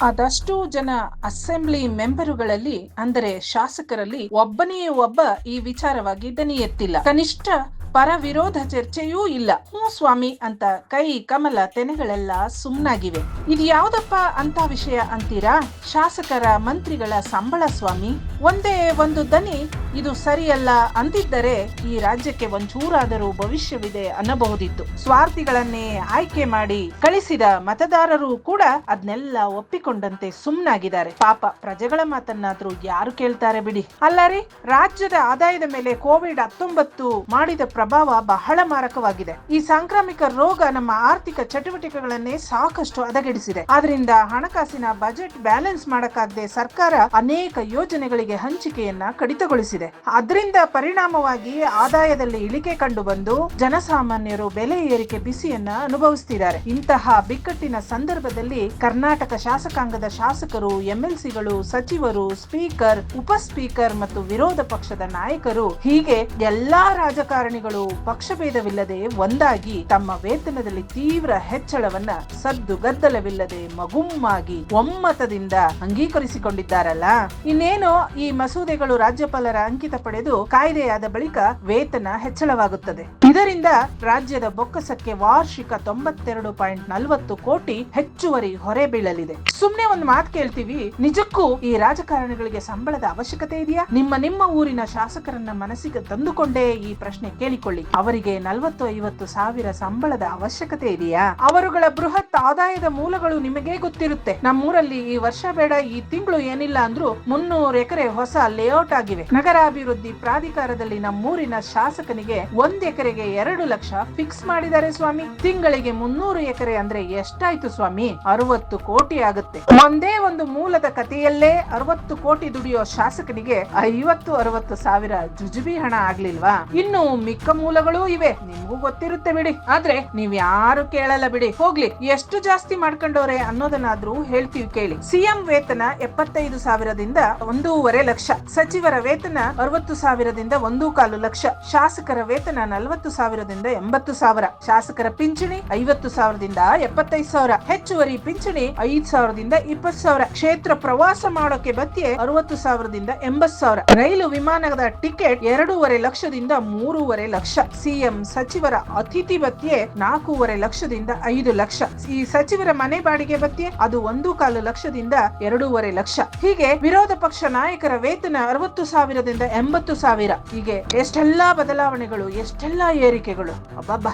ಅದಷ್ಟು ಜನ ಅಸೆಂಬ್ಲಿ ಮೆಂಬರುಗಳಲ್ಲಿ ಅಂದರೆ ಶಾಸಕರಲ್ಲಿ ಒಬ್ಬನೇ ಒಬ್ಬ ಈ ವಿಚಾರವಾಗಿ ದನಿ ಎತ್ತಿಲ್ಲ ಕನಿಷ್ಠ ಪರ ವಿರೋಧ ಚರ್ಚೆಯೂ ಇಲ್ಲ. ಹ್ಞೂ ಸ್ವಾಮಿ ಅಂತ ಕೈ ಕಮಲ ತೆನೆಗಳೆಲ್ಲ ಸುಮ್ನಾಗಿವೆ. ಇದು ಯಾವ್ದಪ್ಪ ಅಂತ ವಿಷಯ ಅಂತೀರಾ? ಶಾಸಕರ ಮಂತ್ರಿಗಳ ಸಂಬಳ ಸ್ವಾಮಿ. ಒಂದೇ ಒಂದು ದನಿ ಇದು ಸರಿಯಲ್ಲ ಅಂತಿದ್ದರೆ ಈ ರಾಜ್ಯಕ್ಕೆ ಒಂಚೂರಾದರೂ ಭವಿಷ್ಯವಿದೆ ಅನ್ನಬಹುದಿತ್ತು. ಸ್ವಾರ್ಥಿಗಳನ್ನೇ ಆಯ್ಕೆ ಮಾಡಿ ಕಳಿಸಿದ ಮತದಾರರು ಕೂಡ ಅದನ್ನೆಲ್ಲ ಒಪ್ಪಿಕೊಂಡಂತೆ ಸುಮ್ನಾಗಿದ್ದಾರೆ. ಪಾಪ ಪ್ರಜೆಗಳ ಮಾತನ್ನಾದ್ರೂ ಯಾರು ಕೇಳ್ತಾರೆ ಬಿಡಿ. ಅಲ್ಲರಿ ರಾಜ್ಯದ ಆದಾಯದ ಮೇಲೆ ಕೋವಿಡ್ ಹತ್ತೊಂಬತ್ತು ಮಾಡಿದ ಪ್ರಭಾವ ಬಹಳ ಮಾರಕವಾಗಿದೆ. ಈ ಸಾಂಕ್ರಾಮಿಕ ರೋಗ ನಮ್ಮ ಆರ್ಥಿಕ ಚಟುವಟಿಕೆಗಳನ್ನೇ ಸಾಕಷ್ಟು ಹದಗೆಡಿಸಿದೆ. ಆದ್ರಿಂದ ಹಣಕಾಸಿನ ಬಜೆಟ್ ಬ್ಯಾಲೆನ್ಸ್ ಮಾಡಕ್ಕಾಗದೆ ಸರ್ಕಾರ ಅನೇಕ ಯೋಜನೆಗಳಿಗೆ ಹಂಚಿಕೆಯನ್ನ ಕಡಿತಗೊಳಿಸಿದೆ. ಅದರಿಂದ ಪರಿಣಾಮವಾಗಿ ಆದಾಯದಲ್ಲಿ ಇಳಿಕೆ ಕಂಡು ಬಂದು ಜನಸಾಮಾನ್ಯರು ಬೆಲೆ ಏರಿಕೆ ಬಿಸಿಯನ್ನ ಅನುಭವಿಸುತ್ತಿದ್ದಾರೆ ಇಂತಹ ಬಿಕ್ಕಟ್ಟಿನ ಸಂದರ್ಭದಲ್ಲಿ ಕರ್ನಾಟಕ ಶಾಸಕಾಂಗದ ಶಾಸಕರು, ಎಂಎಲ್ಸಿಗಳು, ಸಚಿವರು, ಸ್ಪೀಕರ್, ಉಪ ಸ್ಪೀಕರ್ ಮತ್ತು ವಿರೋಧ ಪಕ್ಷದ ನಾಯಕರು ಹೀಗೆ ಎಲ್ಲಾ ರಾಜಕಾರಣಿಗಳು ಪಕ್ಷಭೇದವಿಲ್ಲದೆ ಒಂದಾಗಿ ತಮ್ಮ ವೇತನದಲ್ಲಿ ತೀವ್ರ ಹೆಚ್ಚಳವನ್ನ ಸದ್ದು ಗದ್ದಲವಿಲ್ಲದೆ ಮಗುಮ್ಮಾಗಿ ಒಮ್ಮತದಿಂದ ಅಂಗೀಕರಿಸಿಕೊಂಡಿದ್ದಾರಲ್ಲ? ಇನ್ನೇನು ಈ ಮಸೂದೆಗಳು ರಾಜ್ಯಪಾಲರ ಅಂಕಿತ ಪಡೆದು ಕಾಯ್ದೆಯಾದ ಬಳಿಕ ವೇತನ ಹೆಚ್ಚಳವಾಗುತ್ತದೆ. ಇದರಿಂದ ರಾಜ್ಯದ ಬೊಕ್ಕಸಕ್ಕೆ ವಾರ್ಷಿಕ ತೊಂಬತ್ತೆರಡು ಪಾಯಿಂಟ್ ನಲವತ್ತು ಕೋಟಿ ಹೆಚ್ಚುವರಿ ಹೊರೆ ಬೀಳಲಿದೆ. ಸುಮ್ನೆ ಒಂದು ಮಾತು ಕೇಳ್ತೀವಿ. ನಿಜಕ್ಕೂ ಈ ರಾಜಕಾರಣಿಗಳಿಗೆ ಸಂಬಳದ ಅವಶ್ಯಕತೆ ಇದೆಯಾ? ನಿಮ್ಮ ನಿಮ್ಮ ಊರಿನ ಶಾಸಕರನ್ನ ಮನಸ್ಸಿಗೆ ತಂದುಕೊಂಡೇ ಈ ಪ್ರಶ್ನೆ ಕೇಳಿಕೊಳ್ಳಿ ಅವರಿಗೆ ನಲವತ್ತು ಐವತ್ತು ಸಾವಿರ ಸಂಬಳದ ಅವಶ್ಯಕತೆ ಇದೆಯಾ? ಅವರುಗಳ ಬೃಹತ್ ಆದಾಯದ ಮೂಲಗಳು ನಿಮಗೆ ಗೊತ್ತಿರುತ್ತೆ. ನಮ್ಮೂರಲ್ಲಿ ಈ ವರ್ಷ ಬೇಡ, ಈ ತಿಂಗಳು ಏನಿಲ್ಲ ಅಂದ್ರೂ ಮುನ್ನೂರು ಎಕರೆ ಹೊಸ ಲೇಔಟ್ ಆಗಿವೆ. ನಗರಾಭಿವೃದ್ಧಿ ಪ್ರಾಧಿಕಾರದಲ್ಲಿ ನಮ್ಮೂರಿನ ಶಾಸಕನಿಗೆ ಒಂದ್ ಎಕರೆಗೆ ಎರಡು ಲಕ್ಷ ಫಿಕ್ಸ್ ಮಾಡಿದ್ದಾರೆ ಸ್ವಾಮಿ. ತಿಂಗಳಿಗೆ ಮುನ್ನೂರು ಎಕರೆ ಅಂದ್ರೆ ಎಷ್ಟಾಯ್ತು ಸ್ವಾಮಿ? ಅರವತ್ತು ಕೋಟಿ ಆಗುತ್ತೆ. ಒಂದೇ ಒಂದು ಮೂಲದ ಕಥೆಯಲ್ಲೇ ಅರವತ್ತು ಕೋಟಿ ದುಡಿಯೋ ಶಾಸಕನಿಗೆ ಐವತ್ತು, ಅರವತ್ತು ಸಾವಿರ ಜುಜುಬಿ ಹಣ ಆಗ್ಲಿಲ್ವಾ? ಇನ್ನು ಮಿಕ್ಕ ಮೂಲಗಳೂ ಇವೆ. ನಿಮಗೂ ಗೊತ್ತಿರುತ್ತೆ ಬಿಡಿ. ಆದ್ರೆ ನೀವ್ ಯಾರು ಕೇಳಲ್ಲ ಬಿಡಿ. ಹೋಗ್ಲಿ, ಎಷ್ಟು ಜಾಸ್ತಿ ಮಾಡ್ಕೊಂಡವ್ರೆ ಅನ್ನೋದನ್ನಾದ್ರೂ ಹೇಳ್ತೀವಿ ಕೇಳಿ. ಸಿಎಂ ವೇತನ ಎಪ್ಪತ್ತೈದು ಸಾವಿರದಿಂದ ಒಂದೂವರೆ ಲಕ್ಷ. ಸಚಿವರ ವೇತನ ಅರವತ್ತು ಸಾವಿರದಿಂದ ಒಂದು ಕಾಲು ಲಕ್ಷ. ಶಾಸಕರ ವೇತನ ನಲವತ್ತು ಸಾವಿರದಿಂದ ಎಂಬತ್ತು ಸಾವಿರ. ಶಾಸಕರ ಪಿಂಚಣಿ ಐವತ್ತು ಸಾವಿರದಿಂದ ಎಪ್ಪತ್ತೈದು ಸಾವಿರ. ಹೆಚ್ಚುವರಿ ಪಿಂಚಣಿ ಐದ್ ಸಾವಿರದಿಂದ ಇಪ್ಪತ್ತು ಸಾವಿರ. ಕ್ಷೇತ್ರ ಪ್ರವಾಸ ಮಾಡೋಕೆ ಬತ್ತಿಯೇ ಅರವತ್ತು ಸಾವಿರದಿಂದ ಎಂಬತ್ತು ಸಾವಿರ. ರೈಲು ವಿಮಾನದ ಟಿಕೆಟ್ ಎರಡೂವರೆ ಲಕ್ಷದಿಂದ ಮೂರುವರೆ ಲಕ್ಷ ಸಿಎಂ ಸಚಿವರ ಅತಿಥಿ ಭತ್ಯೆ ನಾಲ್ಕೂವರೆ ಲಕ್ಷದಿಂದ ಐದು ಲಕ್ಷ. ಈ ಸಚಿವರ ಮನೆ ಬಾಡಿಗೆ ಭತ್ಯೆ ಅದು ಒಂದು ಕಾಲು ಲಕ್ಷದಿಂದ ಎರಡೂವರೆ ಲಕ್ಷ. ಹೀಗೆ ವಿರೋಧ ಪಕ್ಷ ನಾಯಕರ ವೇತನ ಅರವತ್ತು ಸಾವಿರದಿಂದ ಎಂಬತ್ತು ಸಾವಿರ. ಹೀಗೆ ಎಷ್ಟೆಲ್ಲಾ ಬದಲಾವಣೆಗಳು, ಎಷ್ಟೆಲ್ಲಾ ಏರಿಕೆಗಳು.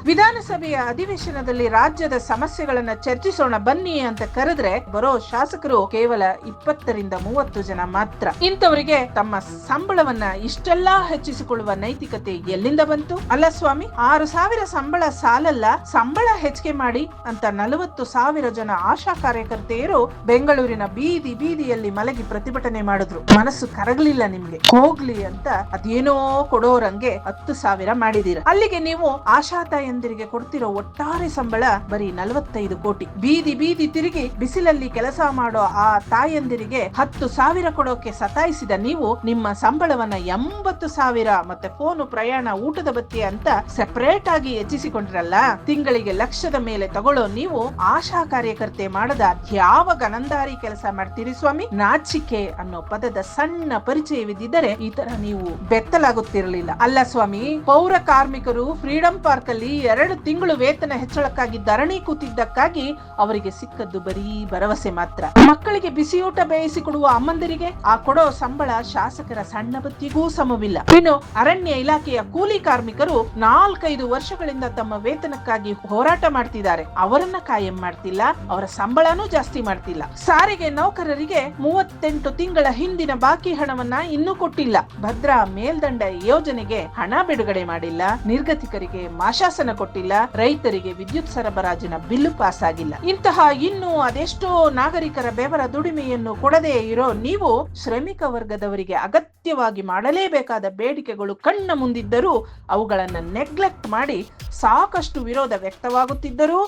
ವಿಧಾನಸಭೆಯ ಅಧಿವೇಶನದಲ್ಲಿ ರಾಜ್ಯದ ಸಮಸ್ಯೆಗಳನ್ನ ಚರ್ಚಿಸೋಣ ಬನ್ನಿ ಅಂತ ಕರೆದ್ರೆ ಬರೋ ಶಾಸಕರು ಕೇವಲ ಇಪ್ಪತ್ತರಿಂದ ಮೂವತ್ತು ಜನ ಮಾತ್ರ. ಇಂಥವರಿಗೆ ತಮ್ಮ ಸಂಬಳವನ್ನ ಇಷ್ಟೆಲ್ಲಾ ಹೆಚ್ಚಿಸಿಕೊಳ್ಳುವ ನೈತಿಕತೆ ಎಲ್ಲಿಂದ ಬಂತು? ಅಲ್ಲ ಸ್ವಾಮಿ, ಆರು ಸಾವಿರ ಸಂಬಳ ಸಾಲಲ್ಲ, ಸಂಬಳ ಹೆಚ್ಚಿಗೆ ಮಾಡಿ ಅಂತ ನಲವತ್ತು ಸಾವಿರ ಜನ ಆಶಾ ಕಾರ್ಯಕರ್ತೆಯರು ಬೆಂಗಳೂರಿನ ಬೀದಿ ಬೀದಿಯಲ್ಲಿ ಮಲಗಿ ಪ್ರತಿಭಟನೆ ಮಾಡಿದ್ರು. ಮನಸ್ಸು ಕರಗಲಿಲ್ಲ ನಿಮ್ಗೆ. ಹೋಗ್ಲಿ ಅಂತ ಅದೇನೋ ಕೊಡೋರಂಗೆ ಹತ್ತು ಸಾವಿರ ಮಾಡಿದೀರ. ಅಲ್ಲಿಗೆ ನೀವು ಆಶಾ ತಾಯಂದಿರಿಗೆ ಕೊಡ್ತಿರೋ ಒಟ್ಟಾರೆ ಸಂಬಳ ಬರೀ ನಲವತ್ತೈದು ಕೋಟಿ. ಬೀದಿ ಬೀದಿ ತಿರುಗಿ ಬಿಸಿಲಲ್ಲಿ ಕೆಲಸ ಮಾಡೋ ಆ ತಾಯಂದಿರಿಗೆ ಹತ್ತು ಸಾವಿರ ಕೊಡೋಕೆ ಸತಾಯಿಸಿದ ನೀವು ನಿಮ್ಮ ಸಂಬಳವನ್ನ ಎಂಬತ್ತು ಸಾವಿರ ಮತ್ತೆ ಫೋನು ಪ್ರಯಾಣ ಊಟದ ಬತ್ತಿ ಅಂತ ಸೆಪರೇಟ್ ಆಗಿ ಹೆಚ್ಚಿಸಿಕೊಂಡ್ರಲ್ಲ? ತಿಂಗಳಿಗೆ ಲಕ್ಷದ ಮೇಲೆ ತಗೊಳ್ಳೋ ನೀವು ಆಶಾ ಕಾರ್ಯಕರ್ತೆ ಮಾಡದ ಯಾವ ಗನಂದಾರಿ ಕೆಲಸ ಮಾಡ್ತೀರಿ ಸ್ವಾಮಿ? ನಾಚಿಕೆ ಅನ್ನೋ ಪದದ ಸಣ್ಣ ಪರಿಚಯವಿದ್ದರೆ ಈ ತರ ನೀವು ಬೆತ್ತಲಾಗುತ್ತಿರಲಿಲ್ಲ. ಅಲ್ಲ ಸ್ವಾಮಿ, ಪೌರ ಕಾರ್ಮಿಕರು ಫ್ರೀಡಂ ಪಾರ್ಕ್ ಅಲ್ಲಿ ಎರಡು ತಿಂಗಳು ವೇತನ ಹೆಚ್ಚಳಕ್ಕಾಗಿ ಧರಣಿ ಕೂತಿದ್ದಕ್ಕಾಗಿ ಅವರಿಗೆ ಸಿಕ್ಕದ್ದು ಬರೀ ಭರವಸೆ ಮಾತ್ರ. ಮಕ್ಕಳಿಗೆ ಬಿಸಿಯೂಟ ಬೇಯಿಸಿ ಕೊಡುವ ಅಮ್ಮಂದಿರಿಗೆ ಆ ಕೊಡೋ ಸಂಬಳ ಶಾಸಕರ ಸಣ್ಣ ಬತ್ತಿಗೂ ಸಮವಿಲ್ಲ. ಇನ್ನು ಅರಣ್ಯ ಇಲಾಖೆಯ ಕೂಲಿ ಕಾರ್ಮಿಕರು ನಾಲ್ಕೈದು ವರ್ಷಗಳಿಂದ ತಮ್ಮ ವೇತನಕ್ಕಾಗಿ ಹೋರಾಟ ಮಾಡ್ತಿದ್ದಾರೆ. ಅವರನ್ನ ಕಾಯಂ ಮಾಡ್ತಿಲ್ಲ, ಅವರ ಸಂಬಳನೂ ಜಾಸ್ತಿ ಮಾಡ್ತಿಲ್ಲ. ಸಾರಿಗೆ ನೌಕರರಿಗೆ ಮೂವತ್ತೆಂಟು ತಿಂಗಳ ಹಿಂದಿನ ಬಾಕಿ ಹಣವನ್ನ ಇನ್ನೂ ಕೊಟ್ಟಿಲ್ಲ. ಭದ್ರಾ ಮೇಲ್ದಂಡ ಯೋಜನೆಗೆ ಹಣ ಬಿಡುಗಡೆ ಮಾಡಿಲ್ಲ, ನಿರ್ಗತಿಕರಿಗೆ ಮಾಶಾಸನ ಕೊಟ್ಟಿಲ್ಲ, ರೈತರಿಗೆ ವಿದ್ಯುತ್ ಸರಬರಾಜಿನ ಬಿಲ್ಲು ಪಾಸ್ ಆಗಿಲ್ಲ ಇಂತಹ ಇನ್ನೂ ಅದೆಷ್ಟೋ ನಾಗರಿಕರ ಬೆವರ ದುಡಿಮೆಯನ್ನು ಕೊಡದೇ ಇರೋ ನೀವು ಶ್ರಮಿಕ ವರ್ಗದವರಿಗೆ ಅಗತ್ಯವಾಗಿ ಮಾಡಲೇಬೇಕಾದ ಬೇಡಿಕೆಗಳು ಕಣ್ಣ ಮುಂದಿದ್ದರೂ ಅವುಗಳನ್ನ ನೆಗ್ಲೆಕ್ಟ್ ಮಾಡಿ ಸಾಕಷ್ಟು ವಿರೋಧ ವ್ಯಕ್ತವಾಗುತ್ತಿದ್ದರೂ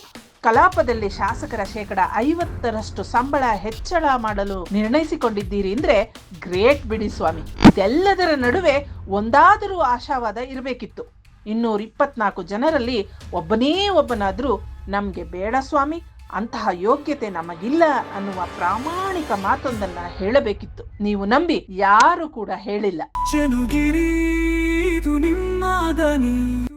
ಕಲಾಪದಲ್ಲಿ ಶಾಸಕರ ಶೇಕಡ ಐವತ್ತರಷ್ಟು ಸಂಬಳ ಹೆಚ್ಚಳ ಮಾಡಲು ನಿರ್ಣಯಿಸಿಕೊಂಡಿದ್ದೀರಿ ಅಂದ್ರೆ ಗ್ರೇಟ್ ಬಿಡಿ ಸ್ವಾಮಿ. ಇದೆಲ್ಲದರ ನಡುವೆ ಒಂದಾದರೂ ಆಶಾವಾದ ಇರಬೇಕಿತ್ತು. ಇನ್ನೂರ ಇಪ್ಪತ್ನಾಲ್ಕು ಜನರಲ್ಲಿ ಒಬ್ಬನೇ ಒಬ್ಬನಾದ್ರೂ ನಮ್ಗೆ ಬೇಡ ಸ್ವಾಮಿ, ಅಂತಹ ಯೋಗ್ಯತೆ ನಮಗಿಲ್ಲ ಅನ್ನುವ ಪ್ರಾಮಾಣಿಕ ಮಾತೊಂದನ್ನ ಹೇಳಬೇಕಿತ್ತು. ನೀವು ನಂಬಿ ಯಾರು ಕೂಡ ಹೇಳಿಲ್ಲ. ಚೆನುಗಿರಿ ಇದು ನಿಮ್ಮ ದನಿ